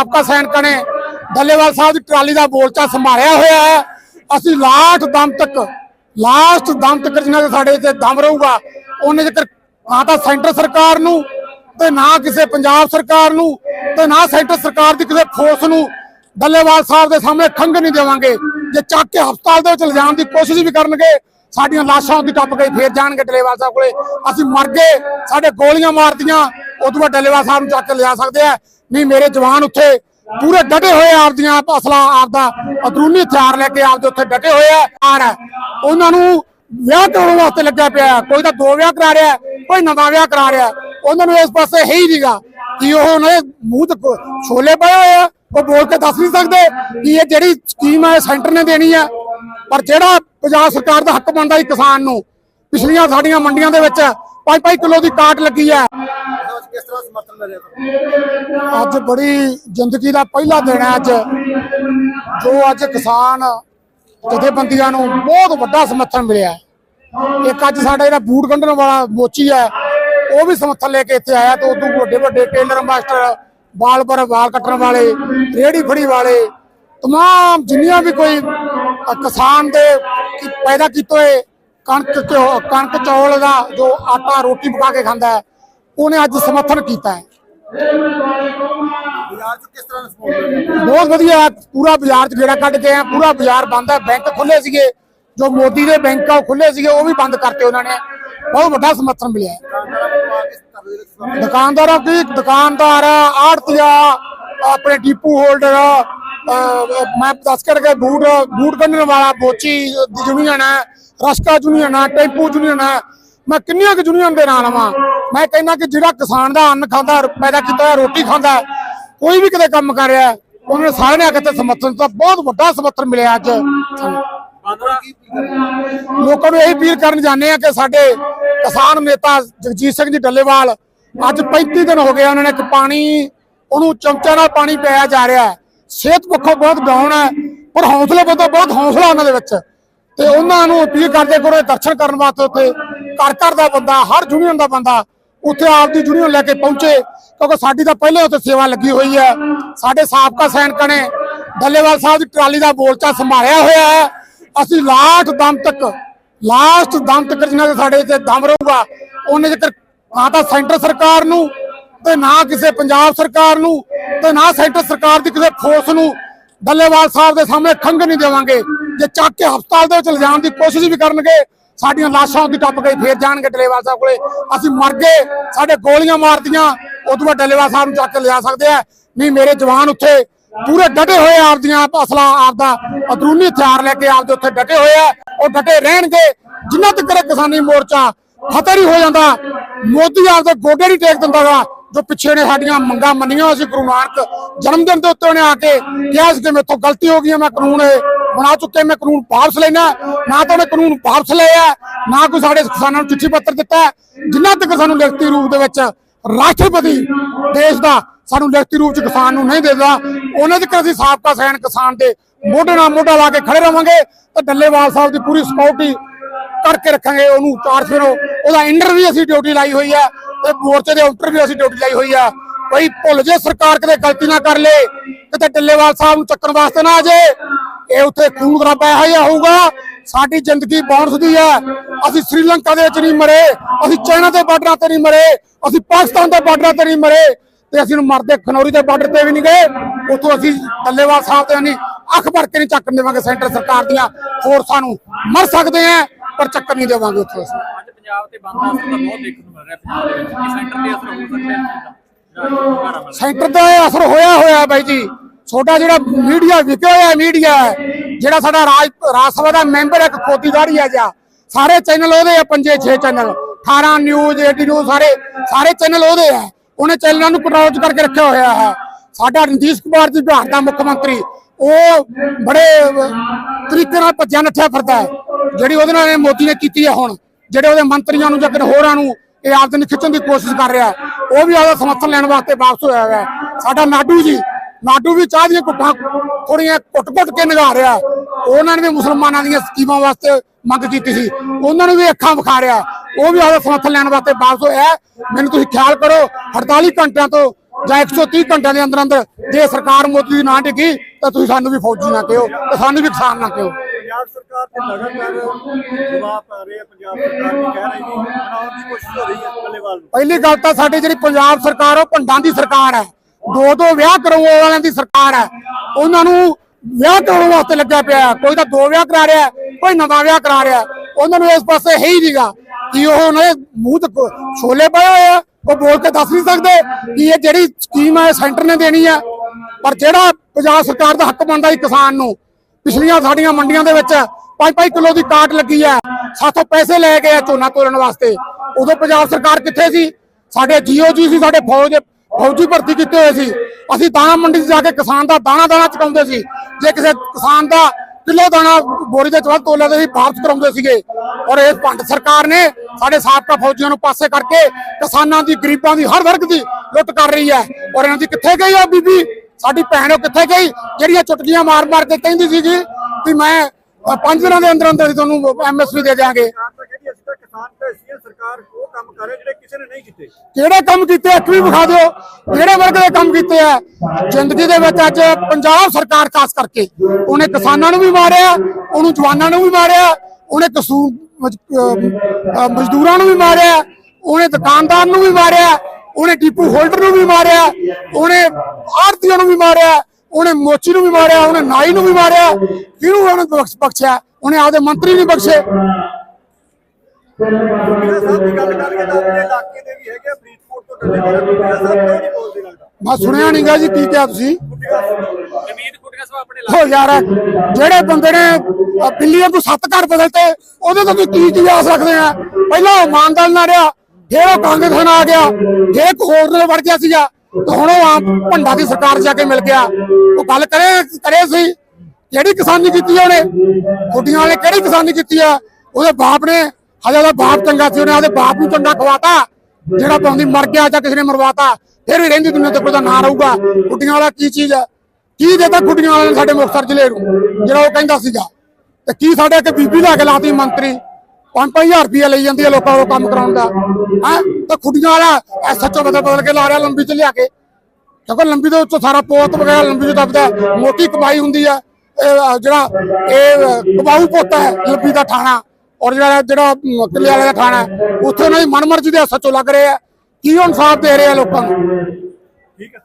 ਸਾਬਕਾ ਸੈਨਿਕਾਂ ਨੇ ਡੱਲੇਵਾਲ ਸਾਹਿਬ ਦੀ ਟਰਾਲੀ ਦਾ ਮੋਰਚਾ ਸੰਭਾਲਿਆ ਹੋਇਆ ਹੈ। ਅਸੀਂ ਲਾਸਟ ਦਮ ਤੱਕ, ਲਾਸਟ ਦਮ ਤੱਕ ਜਿੰਨਾ ਸਾਡੇ ਤੇ ਦਮ ਰਹੂਗਾ, ਉਹਨੇ ਚਿਰ ਨਾ ਤਾਂ ਸੈਂਟਰ ਸਰਕਾਰ ਨੂੰ ਤੇ ਨਾ ਕਿਸੇ ਪੰਜਾਬ ਸਰਕਾਰ ਨੂੰ ਤੇ ਨਾ ਸੈਂਟਰ ਸਰਕਾਰ ਦੀ ਕਿਸੇ ਫੋਰਸ ਨੂੰ ਡੱਲੇਵਾਲ ਸਾਹਿਬ ਦੇ ਸਾਹਮਣੇ ਖੰਗ ਨਹੀਂ ਦੇਵਾਂਗੇ। ਜੇ ਚੱਕ ਕੇ ਹਸਪਤਾਲ ਦੇ ਵਿੱਚ ਲਿਜਾਣ ਦੀ ਕੋਸ਼ਿਸ਼ ਵੀ ਕਰਨਗੇ, ਸਾਡੀਆਂ ਲਾਸ਼ਾਂ ਉੱਤੇ ਟੱਪ ਕੇ ਫੇਰ ਜਾਣਗੇ ਡੱਲੇਵਾਲ ਸਾਹਿਬ ਕੋਲੇ। ਅਸੀਂ ਮਰ ਗਏ, ਸਾਡੇ ਗੋਲੀਆਂ ਮਾਰਦੀਆਂ ਉਦੋਂ ਬਾਅਦ ਡੱਲੇਵਾਲ ਸਾਹਿਬ ਨੂੰ ਚੱਕ ਕੇ ਲਿਜਾ ਸਕਦੇ ਆ। ਨਹੀਂ, ਮੇਰੇ ਜਵਾਨ ਉੱਥੇ ਪੂਰੇ ਡਟੇ ਹੋਏ ਆਪਦੀਆਂ ਅਸਲਾ ਆਪਦਾ ਅੰਦਰੂਨੀ ਹਥਿਆਰ ਲੈ ਕੇ ਆਪਦੇ ਉੱਥੇ ਡਟੇ ਹੋਏ ਆ ਆਰ ਉਹਨਾਂ ਨੂੰ ਵਿਆਹ ਕਰਾਉਣ ਵਾਸਤੇ ਲੱਗਿਆ ਪਿਆ ਕੋਈ ਤਾਂ ਦੋ ਵਿਆਹ ਕਰਾ ਰਿਹਾ ਕੋਈ ਨਵਾਂ ਵਿਆਹ ਕਰਾ ਰਿਹਾ ਉਹਨਾਂ ਨੂੰ ਇਸ ਪਾਸੇ ਹੈ ਹੀ ਨਹੀਂਗਾ ਕਿ ਉਹ ਉਹਨਾਂ ਮੂੰਹ ਤੇ ਛੋਲੇ ਪਏ ਹੋਏ ਆ? ਉਹ ਬੋਲ ਕੇ ਦੱਸ ਨਹੀਂ ਸਕਦੇ ਕਿ ਇਹ ਜਿਹੜੀ ਸਕੀਮ ਹੈ ਸੈਂਟਰ ਨੇ ਦੇਣੀ ਹੈ। ਪਰ ਜਿਹੜਾ ਪੰਜਾਬ ਸਰਕਾਰ ਦਾ ਹੱਕ ਬਣਦਾ ਸੀ ਕਿਸਾਨ ਨੂੰ, ਪਿਛਲੀਆਂ ਸਾਡੀਆਂ ਮੰਡੀਆਂ ਦੇ ਵਿੱਚ 5-5 ਕਿਲੋ ਦੀ ਕਾਟ ਲੱਗੀ ਹੈ। ਕਿਸ ਤਰ੍ਹਾਂ ਸਮਰਥਨ ਮਿਲ ਰਿਹਾ ਅੱਜ ਬੜੀ ਜ਼ਿੰਦਗੀ ਦਾ ਪਹਿਲਾ ਦਿਨ ਹੈ ਅੱਜ ਜੋ ਅੱਜ ਕਿਸਾਨ ਜਥੇਬੰਦੀਆਂ ਨੂੰ ਬਹੁਤ ਵੱਡਾ ਸਮਰਥਨ ਮਿਲਿਆ ਹੈ। ਇੱਕ ਅੱਜ ਸਾਡਾ ਜਿਹੜਾ ਬੂਟ ਗੰਢਣ ਵਾਲਾ ਮੋਚੀ ਹੈ ਉਹ ਵੀ ਸਮਰਥਨ ਲੈ ਕੇ ਇੱਥੇ ਆਇਆ ਤੇ ਉਦੋਂ ਵੱਡੇ ਵੱਡੇ ਟੇਲਰ ਮਾਸਟਰ ਵਾਲ ਪਰ ਵਾਲ ਕੱਟਣ ਵਾਲੇ ਰੇੜੀ ਫੜੀ ਵਾਲੇ तमाम ਜਿੰਨੀਆਂ ਵੀ ਕੋਈ ਅ, ਕਿਸਾਨ ਦੇ ਕੀ ਪੈਦਾ ਕੀਤੇ ਹੋਏ ਕਣਕ ਘਿਓ ਕਣਕ ਚੌਲ ਦਾ ਜੋ ਆਟਾ ਰੋਟੀ ਪਕਾ ਕੇ ਖਾਂਦਾ ਹੈ ਉਹਨੇ ਅੱਜ ਸਮਰਥਨ ਕੀਤਾ ਹੈ ਬਾਜ਼ਾਰ ਚ ਕਿਸ ਤਰ੍ਹਾਂ ਰਿਸਪੌਂਸ ਮਿਲ ਰਿਹਾ ਬਹੁਤ ਵਧੀਆ ਹੈ। ਪੂਰਾ ਬਾਜ਼ਾਰ ਚ ਗੇੜਾ ਕੱਢ ਕੇ ਆ ਪੂਰਾ ਬਾਜ਼ਾਰ ਬੰਦ ਹੈ ਬੈਂਕ ਖੁੱਲੇ ਸੀਗੇ ਜੋ ਮੋਦੀ ਦੇ ਬੈਂਕ ਆ ਉਹ ਖੁੱਲੇ ਸੀਗੇ ਉਹ ਵੀ ਬੰਦ ਕਰਤੇ ਉਹਨਾਂ ਨੇ ਬਹੁਤ ਵੱਡਾ ਸਮਰਥਨ ਮਿਲਿਆ ਹੈ। ਦੁਕਾਨਦਾਰਾਂ ਨੂੰ ਆ ਕੇ ਇਸ ਧਰਨੇ ਦੇ ਵਿੱਚ ਸਮਰਥਨ ਦੁਕਾਨਦਾਰਾਂ ਦੀ ਦੁਕਾਨਦਾਰ ਆੜਤੀਆ ਆਪਣੇ ਡੀਪੂ ਹੋਲਡਰ ਮੈਂ ਦੱਸ ਕਰਕੇ ਬੂਟ ਬੂਟ ਕੱਢਣ ਵਾਲਾ ਬੋਚੀ ਦੀ ਯੂਨੀਅਨ ਹੈ ਰਸਕਾ ਯੂਨੀਅਨ ਹੈ ਟੈਂਪੂ ਯੂਨੀਅਨ ਹੈ ਮੈਂ ਕਿੰਨੀਆਂ ਕੁ ਯੂਨੀਅਨ ਦੇ ਨਾਲ ਆਵਾਂ? ਮੈਂ ਕਹਿੰਦਾ ਕਿ ਜਿਹੜਾ ਕਿਸਾਨ ਦਾ ਅੰਨ ਖਾਂਦਾ, ਪੈਦਾ ਕੀਤਾ ਰੋਟੀ ਖਾਂਦਾ, ਕੋਈ ਵੀ ਕਿਤੇ ਕੰਮ ਕਰ ਰਿਹਾ, ਉਹਨਾਂ ਸਾਰਿਆਂ ਨੇ ਆ ਕੇ ਸਮਰਥਨ ਦਿੱਤਾ। ਬਹੁਤ ਵੱਡਾ ਸਮਰਥਨ ਮਿਲਿਆ ਅੱਜ। ਲੋਕਾਂ ਨੂੰ ਇਹ ਅਪੀਲ ਕਰਨ ਜਾਂਦੇ ਆ ਕਿ ਸਾਡੇ ਕਿਸਾਨ ਨੇਤਾ ਜਗਜੀਤ ਸਿੰਘ ਜੀ ਡੱਲੇਵਾਲ, ਅੱਜ 35 ਦਿਨ ਹੋ ਗਏ ਉਹਨਾਂ ਨੇ ਪਾਣੀ, ਉਹਨੂੰ ਚਮਚਾ ਨਾਲ ਪਾਣੀ ਪਿਆਇਆ ਜਾ ਰਿਹਾ ਹੈ। ਸਿਹਤ ਪੱਖੋਂ ਬਹੁਤ ਡਾਊਨ ਹੈ, ਪਰ ਹੌਸਲੇ ਬੰਦਾ ਬਹੁਤ ਹੌਸਲਾ ਉਹਨਾਂ ਦੇ ਵਿੱਚ। ਤੇ ਉਹਨਾਂ ਨੂੰ ਅਪੀਲ ਕਰਦੇ ਕਰੋ ਦਰਸ਼ਨ ਕਰਨ ਵਾਸਤੇ ਉੱਥੇ ਘਰ ਘਰ ਦਾ ਬੰਦਾ, ਹਰ ਯੂਨੀਅਨ ਦਾ ਬੰਦਾ ਉੱਥੇ ਆਪਦੀ ਯੂਨੀਅਨ ਲੈ ਕੇ ਪਹੁੰਚੇ, ਕਿਉਂਕਿ ਸਾਡੀ ਤਾਂ ਪਹਿਲੇ ਉੱਥੇ ਸੇਵਾ ਲੱਗੀ ਹੋਈ ਹੈ। ਸਾਡੇ ਸਾਬਕਾ ਸੈਨਿਕਾਂ ਨੇ ਡੱਲੇਵਾਲ ਸਾਹਿਬ ਦੀ ਟਰਾਲੀ ਦਾ ਬੋਲਚਾ ਸੰਭਾਲਿਆ ਹੋਇਆ ਹੈ। ਅਸੀਂ ਲਾਸਟ ਦਮ ਤੱਕ ਲਾਸਟ ਦਮ ਤੱਕ ਜਿੰਨਾ ਦੇ ਸਾਡੇ ਤੇ ਦਮ ਰਹੂਗਾ, ਉਹਨੇ ਜੇਕਰ ਨਾ ਤਾਂ ਸੈਂਟਰ ਸਰਕਾਰ ਨੂੰ ਤੇ ਨਾ ਕਿਸੇ ਪੰਜਾਬ ਸਰਕਾਰ ਨੂੰ ਤੇ ਨਾ ਸੈਂਟਰ ਸਰਕਾਰ ਦੀ ਕਿਸੇ ਫੋਰਸ ਨੂੰ ਡੱਲੇਵਾਲ ਸਾਹਿਬ ਦੇ ਸਾਹਮਣੇ ਖੰਗ ਨਹੀਂ ਦੇਵਾਂਗੇ। ਜੇ ਚੱਕ ਕੇ ਹਸਪਤਾਲ ਦੇ ਵਿੱਚ ਲਿਜਾਣ ਦੀ ਕੋਸ਼ਿਸ਼ ਵੀ ਕਰਨਗੇ ਸਾਡੀਆਂ ਲਾਸ਼ਾਂ ਉੱਤੇ ਟੱਪ ਕੇ ਫੇਰ ਜਾਣਗੇ ਡੱਲੇਵਾਲ ਸਾਹਿਬ ਕੋਲੇ। ਅਸੀਂ ਮਰ ਗਏ, ਸਾਡੇ ਗੋਲੀਆਂ ਮਾਰਦੀਆਂ ਉਦੋਂ ਬਾਅਦ ਡੱਲੇਵਾਲ ਸਾਹਿਬ ਨੂੰ ਚੱਕ ਕੇ ਲਿਜਾ ਸਕਦੇ ਆ। ਨਹੀਂ, ਮੇਰੇ ਜਵਾਨ ਉੱਥੇ ਪੂਰੇ ਡਟੇ ਹੋਏ ਆਪਦੀਆਂ ਅਸਲਾ, ਆਪਦਾ ਅੰਦਰੂਨੀ ਹਥਿਆਰ ਲੈ ਕੇ ਆਪਦੇ ਉੱਥੇ ਡਟੇ ਹੋਏ ਆ। ਉਹ ਡਟੇ ਰਹਿਣਗੇ। ਜਿੰਨਾ ਤੱਕ ਕਿਸਾਨੀ ਮੋਰਚਾ ਖਤਰ ਹੀ ਹੋ ਜਾਂਦਾ। ਮੋਦੀ ਆਪਦੇ ਗੋਡੇ ਨਹੀਂ ਟੇਕ ਦਿੰਦਾ ਗਾ, ਜੋ ਪਿੱਛੇ ਨੇ ਸਾਡੀਆਂ ਮੰਗਾਂ ਮੰਨੀਆਂ ਸੀ ਗੁਰੂ ਨਾਨਕ। ਜਨਮ ਦਿਨ ਦੇ ਉੱਤੇ ਉਹਨੇ ਆ ਕੇ ਕਿਹਾ ਸੀ ਕਿ ਮੇਥੋਂ ਗਲਤੀ ਹੋ ਗਈ ਹੈ ਮੈਂ ਕਾਨੂੰਨ ਇਹ ਬਣਾ ਚੁੱਕੇ ਮੈਂ ਕਾਨੂੰਨ ਵਾਪਸ ਲੈਣਾ, ਨਾ ਤਾਂ ਉਹਨੇ ਕਾਨੂੰਨ ਵਾਪਸ ਲਿਆ। ਨਾ ਕੋਈ ਸਾਡੇ ਕਿਸਾਨਾਂ ਨੂੰ ਚਿੱਠੀ ਪੱਤਰ ਦਿੱਤਾ। ਜਿੰਨਾ ਤੱਕ ਸਾਨੂੰ ਲਿਖਤੀ ਰੂਪ ਦੇ ਵਿੱਚ ਰਾਸ਼ਟਰਪਤੀ ਦੇਸ਼ ਦਾ ਸਾਨੂੰ ਲਿਖਤੀ ਰੂਪ ਚ ਕਿਸਾਨ ਨੂੰ ਨਹੀਂ ਦੇਦਾ, ਉਹਨਾਂ ਦੇ ਅਸੀਂ ਸਾਬਕਾ ਸੈਨ ਕਿਸਾਨ ਦੇ ਮੋਢੇ ਨਾਲ ਮੋਢਾ ਲਾ ਕੇ ਖੜੇ ਰਵਾਂਗੇ ਤੇ ਡੱਲੇਵਾਲ ਸਾਹਿਬ ਦੀ ਪੂਰੀ ਸਪੋਰਟੀ ਕਰਕੇ ਰੱਖਾਂਗੇ, ਉਹਨੂੰ ਚਾਰ ਫਿਰ। ਉਹਦਾ ਇੰਟਰ ਵੀ ਅਸੀਂ ਡਿਊਟੀ ਲਾਈ ਹੋਈ ਆ ਤੇ ਮੋਰਚੇ ਦੇ ਆਊਟਰ ਵੀ ਅਸੀਂ ਡਿਊਟੀ ਲਾਈ ਹੋਈ ਆ। ਕੋਈ ਭੁੱਲ ਜੇ ਸਰਕਾਰ ਕਦੇ ਗਲਤੀ ਨਾ ਕਰ ਲੇ, ਕਿਤੇ ਡੱਲੇਵਾਲ ਸਾਹਿਬ ਨੂੰ ਚੱਕਣ ਵਾਸਤੇ ਨਾ ਆ ਜੇ। ਇਹ ਉੱਥੇ ਖੂਨ ਖਰਾਬਾ ਹੋਇਆ ਹੋਊਗਾ ਸਾਡੀ ਜ਼ਿੰਦਗੀ ਬੌਂਸ ਦੀ ਹੈ। ਅਸੀਂ ਸ੍ਰੀਲੰਕਾ ਦੇ ਵਿੱਚ ਨਹੀਂ ਮਰੇ। ਅਸੀਂ ਚਾਈਨਾ ਦੇ ਬਾਰਡਰਾਂ ਤੇ ਨਹੀਂ ਮਰੇ। ਅਸੀਂ ਪਾਕਿਸਤਾਨ ਦੇ ਬਾਰਡਰਾਂ ਤੇ ਨਹੀਂ ਮਰੇ। ਤੇ ਅਸੀਂ ਨੂੰ ਮਰਦੇ ਖਨੌਰੀ ਦੇ ਬਾਰਡਰ ਤੇ ਵੀ ਨਹੀਂ ਗਏ। ਉੱਥੋਂ ਅਸੀਂ ਡੱਲੇਵਾਲ ਸਾਹਿਬ ਤੇ ਨਹੀਂ ਅੱਖ ਭਰ ਕੇ ਨਹੀਂ ਚੱਕਣ ਦੇਵਾਂਗੇ ਸੈਂਟਰ ਸਰਕਾਰ ਦੀਆਂ। ਫੋਰਸਾਂ ਨੂੰ ਮਰ ਸਕਦੇ ਆ ਪਰ ਚੱਕਰ ਨਹੀਂ ਦੇਵਾਂਗੇ ਉੱਥੋਂ ਅਸੀਂ। ਅੱਜ ਪੰਜਾਬ ਤੇ ਬੰਦ ਦਾ ਅਸਰ ਬਹੁਤ ਦੇਖਣ ਨੂੰ ਮਿਲ ਰਿਹਾ ਪੰਜਾਬ ਦੇ ਵਿੱਚ। ਸੈਂਟਰ ਤੇ ਅਸਰ ਹੋ ਸਕਦਾ ਸੈਂਟਰ ਦਾ ਇਹ ਅਸਰ ਹੋਇਆ ਹੋਇਆ ਬਾਈ ਜੀ। ਛੋਟਾ ਜਿਹੜਾ ਮੀਡੀਆ ਵਿਕਿਆ ਹੋਇਆ ਮੀਡੀਆ ਹੈ, ਜਿਹੜਾ ਸਾਡਾ ਰਾਜ ਰਾਜ ਸਭਾ ਦਾ ਮੈਂਬਰ ਇੱਕ ਖੋਤੀਦਾਰੀ ਆ ਜਾ ਸਾਰੇ ਚੈਨਲ ਉਹਦੇ ਆ, ਪੰਜੇ 6 ਚੈਨਲ। 18 ਨਿਊਜ਼ 80 ਨਿਊਜ਼ ਸਾਰੇ ਸਾਰੇ ਚੈਨਲ ਉਹਦੇ ਆ। ਉਹਨੇ ਚੈਨਲਾਂ ਨੂੰ ਕੰਟਰੋਲ ਕਰਕੇ ਰੱਖਿਆ ਹੋਇਆ ਹੈ। ਸਾਡਾ ਰਣਜੀਤ ਕੁਮਾਰ ਜੀ, ਬਿਹਾਰ ਦਾ ਮੁੱਖ ਮੰਤਰੀ, ਉਹ ਬੜੇ ਤਰੀਕੇ ਨਾਲ ਭੱਜਿਆ ਨੱਠਿਆ ਫਿਰਦਾ ਹੈ। ਜਿਹੜੀ ਉਹਦੇ ਨਾਲ ਮੋਦੀ ਨੇ ਕੀਤੀ ਹੈ ਹੁਣ, ਜਿਹੜੇ ਉਹਦੇ ਮੰਤਰੀਆਂ ਨੂੰ ਜਾਂ ਹੋਰਾਂ ਨੂੰ ਇਹ ਆਪਦੇ ਨੂੰ ਖਿੱਚਣ ਦੀ ਕੋਸ਼ਿਸ਼ ਕਰ ਰਿਹਾ ਉਹ ਵੀ ਆਪਦਾ ਸਮਰਥਨ ਲੈਣ ਵਾਸਤੇ ਵਾਪਸ ਹੋਇਆ ਹੋਇਆ ਸਾਡਾ ਨਾਡੂ ਜੀ ਨਾਡੂ ਵੀ ਚਾਹ ਦੀਆਂ ਕੁੱਟਾਂ ਥੋੜੀਆਂ ਘੁੱਟ-ਘੁੱਟ ਕੇ ਨਿਗਾਹ ਰਿਹਾ। ਉਹਨਾਂ ਨੇ ਵੀ ਮੁਸਲਮਾਨਾਂ ਦੀਆਂ ਸਕੀਮਾਂ ਵਾਸਤੇ ਮੰਗ ਕੀਤੀ ਸੀ। ਉਹਨਾਂ ਨੂੰ ਵੀ ਅੱਖਾਂ ਵਿਖਾ ਰਿਹਾ। ਉਹ ਵੀ ਆਪਦਾ ਸਮਰਥਨ ਲੈਣ ਵਾਸਤੇ ਵਾਪਸ ਹੋਇਆ। ਮੈਨੂੰ ਤੁਸੀਂ ਖਿਆਲ ਕਰੋ 48 ਘੰਟਿਆਂ ਤੋਂ ਜਾਂ 130 ਘੰਟਿਆਂ ਦੇ ਅੰਦਰ ਅੰਦਰ ਜੇ ਸਰਕਾਰ ਮੋਦੀ ਦੀ ਨਾ ਡਿੱਗੀ ਤਾਂ ਤੁਸੀਂ ਸਾਨੂੰ ਵੀ ਫੌਜੀ ਨਾ ਕਿਹੋ ਤੇ ਸਾਨੂੰ ਵੀ ਕਿਸਾਨ ਨਾ ਕਿਹੋ। ਪੰਜਾਬ ਸਰਕਾਰ ਤੇ ਲਗਾਤਾਰ ਜਵਾਬ ਆ ਰਹੇ ਆ ਪੰਜਾਬ ਸਰਕਾਰ ਵੀ ਕਹਿ ਰਹੀ ਹੈ ਬਣਾਉਣ ਦੀ ਕੋਸ਼ਿਸ਼ ਹੋ ਰਹੀ ਹੈ ਬੱਲੇਵਾਲ ਨੂੰ। ਪਹਿਲੀ ਗੱਲ ਤਾਂ ਸਾਡੀ ਜਿਹੜੀ ਪੰਜਾਬ ਸਰਕਾਰ ਉਹ ਭੰਡਾਂ ਦੀ ਸਰਕਾਰ ਹੈ। ਦੋ ਦੋ ਵਿਆਹ ਕਰਵਾਉਣ ਵਾਲਿਆਂ ਦੀ ਸਰਕਾਰ ਹੈ। ਉਹਨਾਂ ਨੂੰ ਵਿਆਹ ਕਰਾਉਣ ਵਾਸਤੇ ਲੱਗਿਆ ਪਿਆ ਕੋਈ ਤਾਂ ਦੋ ਵਿਆਹ ਕਰਾ ਰਿਹਾ ਕੋਈ ਨਵਾਂ ਵਿਆਹ ਕਰਾ ਰਿਹਾ ਉਹਨਾਂ ਨੂੰ ਇਸ ਪਾਸੇ ਹੈ ਹੀ ਨਹੀਂਗਾ ਕਿ ਉਹ ਉਹਨਾਂ ਦੇ ਮੂੰਹ ਤੇ ਛੋਲੇ ਪਏ ਹੋਏ ਆ? ਉਹ ਬੋਲ ਕੇ ਦੱਸ ਨਹੀਂ ਸਕਦੇ ਕਿ ਇਹ ਜਿਹੜੀ ਸਕੀਮ ਹੈ ਸੈਂਟਰ ਨੇ ਦੇਣੀ ਹੈ। ਪਰ ਜਿਹੜਾ ਪੰਜਾਬ ਸਰਕਾਰ ਦਾ ਹੱਕ ਬਣਦਾ ਸੀ ਕਿਸਾਨ ਨੂੰ, ਪਿਛਲੀਆਂ ਸਾਡੀਆਂ ਮੰਡੀਆਂ ਦੇ ਵਿੱਚ 5-5 ਕਿਲੋ ਦੀ ਕਾਟ ਲੱਗੀ ਹੈ। ਸਾਥੋਂ ਪੈਸੇ ਲੈ ਗਏ ਆ ਝੋਨਾ ਤੋਲਣ ਵਾਸਤੇ। ਉਦੋਂ ਪੰਜਾਬ ਸਰਕਾਰ ਕਿੱਥੇ ਸੀ? ਸਾਡੇ ਜੀਓ ਜੀ ਸੀ, ਸਾਡੇ ਫੌਜ ਫੌਜੀ ਭਰਤੀ ਕੀਤੇ ਹੋਏ ਸੀ। ਅਸੀਂ ਦਾਣਾ ਮੰਡੀ 'ਚ ਜਾ ਕੇ ਕਿਸਾਨ ਦਾ ਦਾਣਾ ਦਾਣਾ ਚੁਕਾਉਂਦੇ ਸੀ। ਜੇ ਕਿਸੇ ਕਿਸਾਨ ਦਾ ਕਿਲੋ ਦਾਣਾ ਬੋਰੀ ਦੇ ਚਵਲ ਤੋਲੇ ਦੇ ਸੀ ਵਾਪਸ ਕਰਾਉਂਦੇ ਸੀਗੇ। ਔਰ ਇਸ ਭੰਡ ਸਰਕਾਰ ਨੇ ਸਾਡੇ ਸਾਬਕਾ ਫੌਜੀਆਂ ਨੂੰ ਪਾਸੇ ਕਰਕੇ ਕਿਸਾਨਾਂ ਦੀ, ਗਰੀਬਾਂ ਦੀ, ਹਰ ਵਰਗ ਦੀ ਲੁੱਟ ਕਰ ਰਹੀ ਹੈ। ਔਰ ਇਹਨਾਂ ਦੀ ਕਿੱਥੇ ਗਈ ਆ ਬੀਬੀ? ਸਾਡੀ ਭੈਣ ਉਹ ਕਿੱਥੇ ਗਈ? ਜਿਹੜੀਆਂ ਚੁਟਕੀਆਂ ਮਾਰ ਮਾਰ ਕੇ ਕਹਿੰਦੀ ਸੀਗੀ ਕਿ ਮੈਂ ਪੰਜ ਦਿਨਾਂ ਦੇ ਅੰਦਰ ਅੰਦਰ ਹੀ ਤੁਹਾਨੂੰ ਐਮਐਸਪੀ ਦੇ ਦਿਆਂਗੇ ਸਰਕਾਰ ਤਾਂ ਕਹਿੰਦੀ ਅਸੀਂ ਤਾਂ ਕਿਸਾਨ ਭੇਜੀਏ ਸਰਕਾਰ ਉਹ ਕੰਮ ਕਰ ਰਹੀ ਹੈ ਜਿਹੜੇ ਕਿਸੇ ਨੇ ਨਹੀਂ ਕੀਤੇ। ਕਿਹੜੇ ਕੰਮ ਕੀਤੇ ਇੱਕ ਵੀ ਵਿਖਾ ਦਿਓ। ਕਿਹੜੇ ਵਰਗ ਦੇ ਕੰਮ ਕੀਤੇ ਆ? ਜ਼ਿੰਦਗੀ ਦੇ ਵਿੱਚ ਅੱਜ ਪੰਜਾਬ ਸਰਕਾਰ ਖਾਸ ਕਰਕੇ, ਉਹਨੇ ਕਿਸਾਨਾਂ ਨੂੰ ਵੀ ਮਾਰਿਆ, ਉਹਨੂੰ ਜਵਾਨਾਂ ਨੂੰ ਵੀ ਮਾਰਿਆ, ਉਹਨੇ ਕਸੂ ਮਜ਼ਦੂਰਾਂ ਨੂੰ ਵੀ ਮਾਰਿਆ, ਉਹਨੇ ਦੁਕਾਨਦਾਰ ਨੂੰ ਵੀ ਮਾਰਿਆ, ਉਹਨੇ ਟੀਪੂ ਹੋਲਡਰ ਨੂੰ ਵੀ ਮਾਰਿਆ, ਉਹਨੇ ਆਰਤੀਆਂ ਨੂੰ ਵੀ ਮਾਰਿਆ, ਉਹਨੇ ਮੋਚੀ ਨੂੰ ਵੀ ਮਾਰਿਆ, ਉਹਨੇ ਨਾਈ ਨੂੰ ਵੀ ਮਾਰਿਆ ਕਿਹਨੂੰ ਉਹਨੇ ਬਖਸ਼ਿਆ, ਉਹਨੇ ਆਪਦੇ ਮੰਤਰੀ ਨਹੀਂ ਬਖਸ਼ੇ। ਮੇਰਾ ਸਾਹਿਬ ਦੀ ਗੱਲ ਕਰੀਏ ਤਾਂ ਆਪਣੇ ਇਲਾਕੇ ਦੇ ਵੀ ਹੈਗੇ ਆ, ਫਰੀਦਕੋਟ ਤੋਂ ਡੱਲੇਵਾਲ ਮੇਰਾ ਸਾਹਿਬ ਕਿਉਂ ਨਹੀਂ ਬੋਲਦੇ ਲੱਗਦਾ ਮੈਂ ਸੁਣਿਆ ਨਹੀਂਗਾ ਜੀ ਕੀ ਕਿਹਾ ਤੁਸੀਂ? ਜਮੀਤ ਕੁੱਟੀਆਂ ਸਭ ਆਪਣੇ ਹੋ ਯਾਰ ਜਿਹੜੇ ਬੰਦੇ ਨੇ ਬਿੱਲੀਆਂ ਤੋਂ ਸੱਤ ਘਰ ਬਦਲਤੇ ਉਹਦੇ ਤੋਂ ਤੁਸੀਂ ਕੀ ਕੀ ਆਸ ਰੱਖਦੇ ਆ? ਪਹਿਲਾਂ ਉਹ ਇਮਾਨਦਾਰ ਨਾਲ ਰਿਹਾ ਫਿਰ ਉਹ ਕਾਂਗਰਸ ਨਾਲ ਆ ਗਿਆ ਫਿਰ ਇੱਕ ਹੋਰ ਨਾਲ ਵੜ ਗਿਆ ਸੀਗਾ ਤੇ ਹੁਣ ਉਹ ਆਪ ਭੰਡਾ ਦੀ ਸਰਕਾਰ 'ਚ ਜਾ ਕੇ ਮਿਲ ਗਿਆ। ਉਹ ਗੱਲ ਕਰੇ ਕਰੇ ਸੀ ਕਿਹੜੀ ਕਿਸਾਨੀ ਕੀਤੀ ਆ ਉਹਨੇ ਕੁੱਡੀਆਂ ਵਾਲੇ ਕਿਹੜੀ ਕਿਸਾਨੀ ਕੀਤੀ ਆ? ਉਹਦੇ ਬਾਪ ਨੇ ਹਜੇ ਉਹਦਾ ਬਾਪ ਚੰਗਾ ਸੀ, ਉਹਨੇ ਉਹਦੇ ਬਾਪ ਨੂੰ ਚੰਗਾ ਖਵਾਤਾ। ਜਿਹੜਾ ਪਾਉਂਦੀ ਮਰ ਗਿਆ ਜਾਂ ਕਿਸੇ ਨੇ ਮਰਵਾਤਾ, ਫਿਰ ਵੀ ਰਹਿੰਦੀ ਦੁਨੀਆ ਤੇ ਕੋਈ ਦਾ ਨਾਂ ਰਹੂਗਾ। ਗੁੱਡੀਆਂ ਵਾਲਾ ਕੀ ਚੀਜ਼ ਹੈ ਕੀ ਦੇਤਾ ਗੁੱਡੀਆਂ ਵਾਲੇ ਸਾਡੇ ਮੁਕਤਸਰ ਜ਼ਿਲ੍ਹੇ ਨੂੰ? ਜਿਹੜਾ ਉਹ ਕਹਿੰਦਾ ਸੀਗਾ, ਤੇ ਕੀ ਸਾਡੇ ਇੱਕ ਬੀਬੀ ਲਾ ਕੇ ਲਾਤੀ ਮੰਤਰੀ? 5-5000 ਰੁਪਏ ਲਈ ਜਾਂਦੀ ਹੈ ਲੋਕਾਂ ਕੋਲ ਕੰਮ ਕਰਾਉਣ ਦਾ। ਹੈ? ਤਾਂ ਖੁੱਡੀਆਂ ਵਾਲਾ ਐਸਐਚਓ ਬਦਲ ਬਦਲ ਕੇ ਲਾ ਰਿਹਾ ਲੰਬੀ ਚ ਲਿਆ ਕੇ। ਕਿਉਂਕਿ ਲੰਬੀ ਦੇ ਉੱਤੋਂ ਸਾਰਾ ਪੋਤ ਵਗੈਰਾ ਲੰਬੀ ਚ ਦੱਬਦਾ ਮੋਟੀ ਕਮਾਈ ਹੁੰਦੀ ਹੈ ਇਹ, ਜਿਹੜਾ ਇਹ ਕਮਾਊ ਪੋਤਾ ਹੈ, ਲੰਬੀ ਦਾ ਠਾਣਾ। ਔਰ ਜਿਹੜਾ ਜਿਹੜਾ ਅਮ, ਕਿੱਲੇ ਵਾਲੇ ਦਾ ਥਾਣਾ ਉੱਥੇ ਉਹਨਾਂ ਦੀ ਮਨਮਰਜ਼ੀ ਦੇ ਐਸਐਚਓ ਲੱਗ ਰਹੇ ਆ। ਕੀ ਇਨਸਾਫ ਦੇ ਰਹੇ ਆ ਲੋਕਾਂ ਨੂੰ? ਠੀਕ ਹੈ।